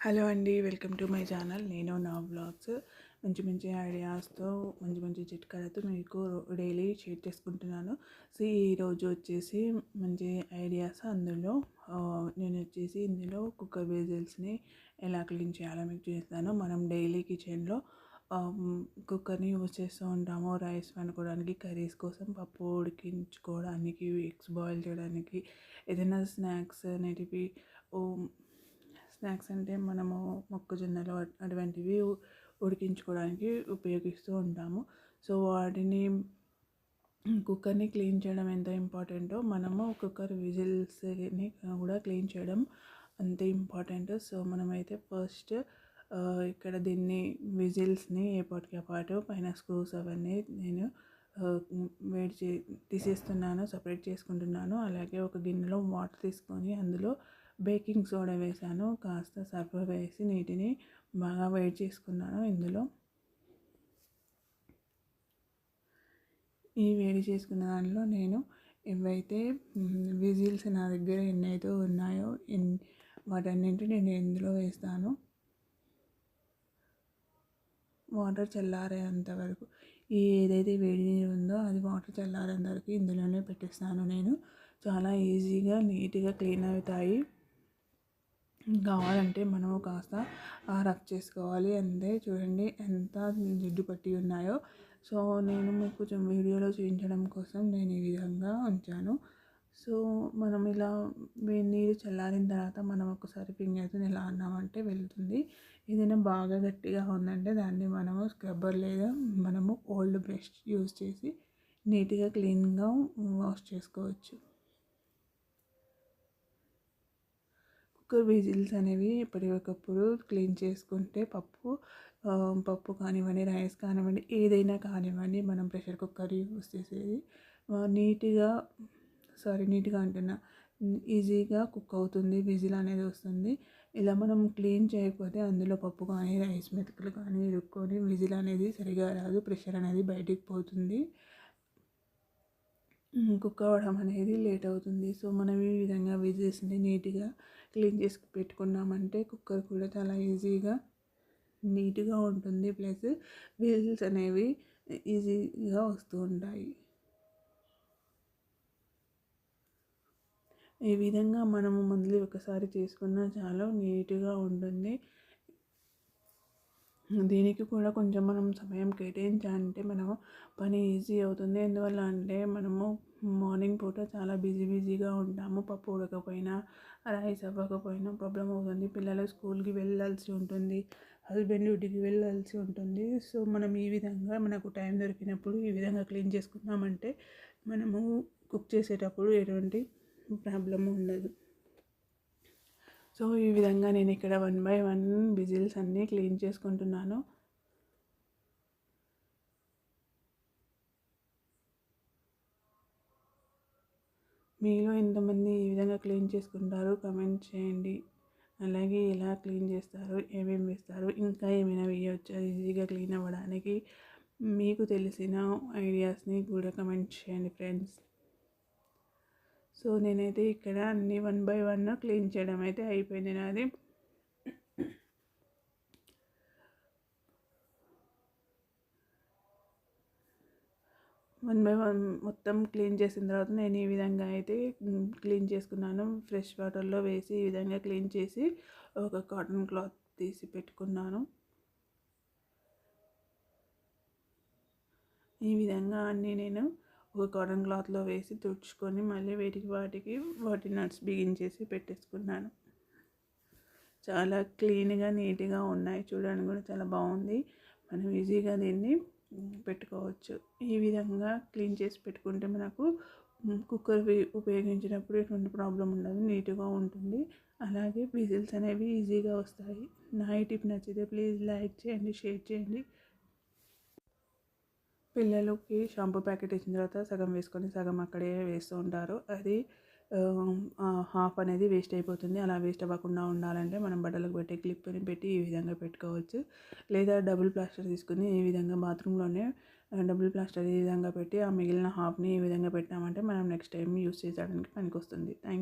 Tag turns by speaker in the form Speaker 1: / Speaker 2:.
Speaker 1: Hello అండి welcome to my channel. నేను నా బ్లాగ్స్ మంచి మంచి ఐడియాస్తో మంచి మంచి చిట్కాలతో మీకు డైలీ షేర్ చేసుకుంటున్నాను. సో ఈరోజు వచ్చేసి మంచి ఐడియాస్ అందులో నేను వచ్చేసి ఇందులో కుక్కర్ బేజల్స్ని ఎలా క్లీన్ చేయాలో మీకు చేస్తాను మనం డైలీ కిచెన్లో కుక్కర్ని యూజ్ చేస్తూ ఉంటాము. రైస్ వండుకోవడానికి కర్రీస్ కోసం పప్పు ఉడికించుకోవడానికి ఎగ్స్ బాయిల్ చేయడానికి ఏదైనా స్నాక్స్ అనేటివి ఓ, స్నాక్స్ అంటే మనము మొక్కజొన్నలు అటువంటివి ఉడికించుకోవడానికి ఉపయోగిస్తూ ఉంటాము. సో వాటిని కుక్కర్ని క్లీన్ చేయడం ఎంత ఇంపార్టెంటో మనము కుక్కర్ విజిల్స్ని కూడా క్లీన్ చేయడం అంతే ఇంపార్టెంట్. సో మనమైతే ఫస్ట్ ఇక్కడ దీన్ని విజిల్స్ని ఎప్పటికి పాటు పైన స్క్రూస్ అవన్నీ నేను వేడి చే తీసేస్తున్నాను సపరేట్ చేసుకుంటున్నాను. అలాగే ఒక గిన్నెలో వాటర్ తీసుకొని అందులో బేకింగ్ సోడా వేసాను కాస్త సర్ఫ వేసి నీటిని బాగా వేడి చేసుకున్నాను ఇందులో. ఈ వేడి చేసుకున్న దానిలో నేను ఏవైతే విజిల్స్ నా దగ్గర ఎన్నైతే ఉన్నాయో ఎన్ వాటన్నింటి నేను ఇందులో వేస్తాను. వాటర్ చల్లారేంత వరకు ఈ ఏదైతే వేడి నీరు ఉందో అది వాటర్ చల్లారేంత వరకు ఇందులోనే పెట్టేస్తాను నేను. చాలా ఈజీగా నీట్గా క్లీన్ అవుతాయి. కావాలంటే మనము కాస్త రఫ్ చేసుకోవాలి. అంతే చూడండి ఎంత జిడ్డు పట్టి ఉన్నాయో. సో నేను మీకు కొంచెం వీడియోలో చూపించడం కోసం నేను ఈ విధంగా ఉంచాను. సో మనం ఇలా నీరు చల్లారిన తర్వాత మనం ఒకసారి ఫింగర్తో ఇలా అన్నామంటే వెళ్తుంది. ఏదైనా బాగా గట్టిగా ఉందంటే దాన్ని మనము స్క్రబ్బర్ లేదా మనము ఓల్డ్ బ్రష్ యూజ్ చేసి నీట్గా క్లీన్గా వాష్ చేసుకోవచ్చు. కుక్కర్ విజిల్స్ అనేవి ఎప్పటికప్పుడు క్లీన్ చేసుకుంటే పప్పు పప్పు కానివ్వండి రైస్ కానివ్వండి ఏదైనా కానివ్వండి మనం ప్రెషర్ కుక్కర్ యూస్ చేసేది. నీట్గా సారీ నీట్గా అంటున్నా ఈజీగా కుక్ అవుతుంది విజిల్ అనేది వస్తుంది. ఇలా మనం క్లీన్ చేయకపోతే అందులో పప్పు కానీ రైస్ మెతుకులు కానీ ఇరుక్కొని విజిల్ అనేది సరిగా రాదు ప్రెషర్ అనేది బయటికి పోతుంది. కుక్ అవ్వడం అనేది లేట్ అవుతుంది. సో మనం ఈ విధంగా విజిల్స్ని నీట్గా క్లీన్ చేసి పెట్టుకున్నామంటే కుక్కర్ కూడా చాలా ఈజీగా నీట్గా ఉంటుంది. ప్లస్ విజిల్స్ అనేవి ఈజీగా వస్తూ ఉంటాయి. ఈ విధంగా మనము మందులు ఒకసారి చేసుకున్నా చాలా నీట్గా ఉంటుంది. దీనికి కూడా కొంచెం మనం సమయం కేటాయించాలంటే మనము పని ఈజీ అవుతుంది. ఎందువల్ల అంటే మనము మార్నింగ్ పూట చాలా బిజీ బిజీగా ఉంటాము. పప్పు ఉడకపోయినా రైస్ అవ్వకపోయినా ప్రాబ్లం అవుతుంది. పిల్లలు స్కూల్కి వెళ్ళాల్సి ఉంటుంది. హస్బెండ్ డ్యూటీకి వెళ్ళాల్సి ఉంటుంది. సో మనం ఈ విధంగా మనకు టైం దొరికినప్పుడు ఈ విధంగా క్లీన్ చేసుకున్నామంటే మనము కుక్ చేసేటప్పుడు ఎటువంటి ప్రాబ్లం ఉండదు. సో ఈ విధంగా నేను ఇక్కడ వన్ బై వన్ విజిల్స్ అన్నీ క్లీన్ చేసుకుంటున్నాను. మీలో ఎంతమంది ఈ విధంగా క్లీన్ చేసుకుంటారు కమెంట్ చేయండి. అలాగే ఎలా క్లీన్ చేస్తారు ఏమేమి వేస్తారు ఇంకా ఏమైనా వేయవచ్చా ఈజీగా క్లీన్ అవ్వడానికి? మీకు తెలిసిన ఐడియాస్ని కూడా కమెంట్ చేయండి ఫ్రెండ్స్. సో నేనైతే ఇక్కడ అన్ని వన్ బై వన్ క్లీన్ చేయడం అయితే అయిపోయింది నాది. వన్ బై వన్ మొత్తం క్లీన్ చేసిన తర్వాత నేను ఈ విధంగా అయితే క్లీన్ చేసుకున్నాను. ఫ్రెష్ వాటర్లో వేసి ఈ విధంగా క్లీన్ చేసి ఒక కాటన్ క్లాత్ తీసి పెట్టుకున్నాను. ఈ విధంగా అన్నీ నేను ఒక కాటన్ క్లాత్లో వేసి తుడుచుకొని మళ్ళీ వీటికి వాటికి వాటి నట్స్ బిగించేసి పెట్టేసుకున్నాను. చాలా క్లీన్గా నీట్గా ఉన్నాయి. చూడడానికి కూడా చాలా బాగుంది. మనం ఈజీగా దీన్ని పెట్టుకోవచ్చు. ఈ విధంగా క్లీన్ చేసి పెట్టుకుంటే మనకు కుక్కర్ ఉపయోగించినప్పుడు ఎటువంటి ప్రాబ్లం ఉండదు. నీట్గా ఉంటుంది. అలాగే విజిల్స్ అనేవి ఈజీగా వస్తాయి. నా ఈ టిప్ నచ్చితే ప్లీజ్ లైక్ చేయండి షేర్ చేయండి. పిల్లలకి షాంపూ ప్యాకెట్ ఇచ్చిన తర్వాత సగం వేసుకొని సగం అక్కడే వేస్తూ ఉంటారు. అది హాఫ్ అనేది వేస్ట్ అయిపోతుంది. అలా వేస్ట్ అవ్వకుండా ఉండాలంటే మనం బట్టలకు పెట్టే క్లిప్ని పెట్టి ఈ విధంగా పెట్టుకోవచ్చు. లేదా డబుల్ ప్లాస్టర్ తీసుకుని ఈ విధంగా బాత్రూంలోనే డబుల్ ప్లాస్టర్ ఈ విధంగా పెట్టి ఆ మిగిలిన హాఫ్ని ఈ విధంగా పెట్టామంటే మనం నెక్స్ట్ టైం యూస్ చేయడానికి పనికి వస్తుంది థ్యాంక్